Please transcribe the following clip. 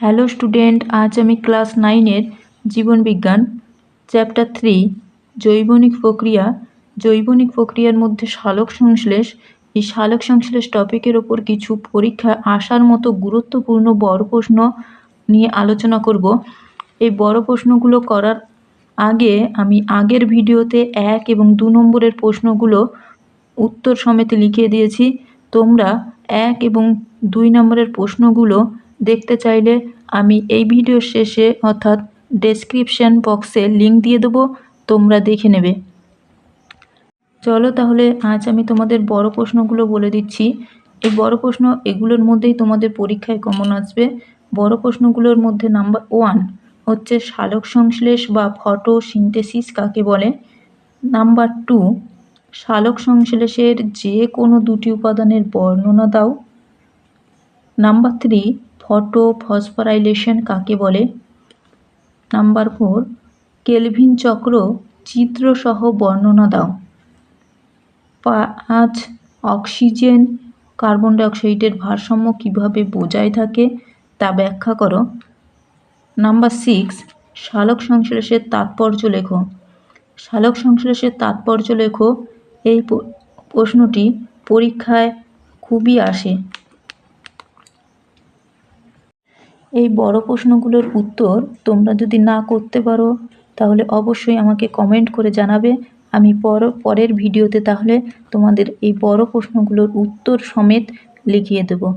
Hello student, আজ আমি class নাইনের জীবনবিজ্ঞান চ্যাপ্টার থ্রি, জৈবনিক প্রক্রিয়া, জৈবনিক প্রক্রিয়ার মধ্যে সালোক সংশ্লেষ, এই সালোক সংশ্লেষ টপিকের ওপর কিছু পরীক্ষা আসার মতো গুরুত্বপূর্ণ বড় প্রশ্ন নিয়ে আলোচনা করব। এই বড় প্রশ্নগুলো করার আগে আমি আগের ভিডিওতে এক এবং দু নম্বরের প্রশ্নগুলো উত্তর সমেত লিখিয়ে দিয়েছি। তোমরা এক এবং দুই নম্বরের প্রশ্নগুলো দেখতে চাইলে আমি এই ভিডিওর শেষে অর্থাৎ ডেসক্রিপশান বক্সে লিঙ্ক দিয়ে দেবো, তোমরা দেখে নেবে। চলো তাহলে আজ আমি তোমাদের বড় প্রশ্নগুলো বলে দিচ্ছি। এই বড় প্রশ্ন এগুলোর মধ্যেই তোমাদের পরীক্ষায় কমন আসবে। বড় প্রশ্নগুলোর মধ্যে নাম্বার ওয়ান হচ্ছে সালোক সংশ্লেষ বা ফটো সিনথেসিস কাকে বলে? নাম্বার টু সালোক সংশ্লেষের যে কোনো দুটি উপাদানের বর্ণনা দাও। নাম্বার থ্রি ফটো ফসফরাইলেশন কাকে বলে? নাম্বার ফোর, কেলভিন চক্র চিত্রসহ বর্ণনা দাও। পাঁচ, অক্সিজেন, কার্বন ডাইঅক্সাইডের ভারসাম্য কীভাবে বজায় থাকে তা ব্যাখ্যা করো। নাম্বার সিক্স সালোক সংশ্লেষের তাৎপর্য লেখো। সালোক সংশ্লেষের তাৎপর্য লেখো। এই প্রশ্নটি পরীক্ষায় খুবই আসে। এই বড় প্রশ্নগুলোর উত্তর তোমরা যদি না করতে পারো, তাহলে অবশ্যই আমাকে কমেন্ট করে জানাবে। আমি পর, পরের ভিডিওতে তাহলে তোমাদের এই বড় প্রশ্নগুলোর উত্তর সমেত লিখিয়ে দেবো।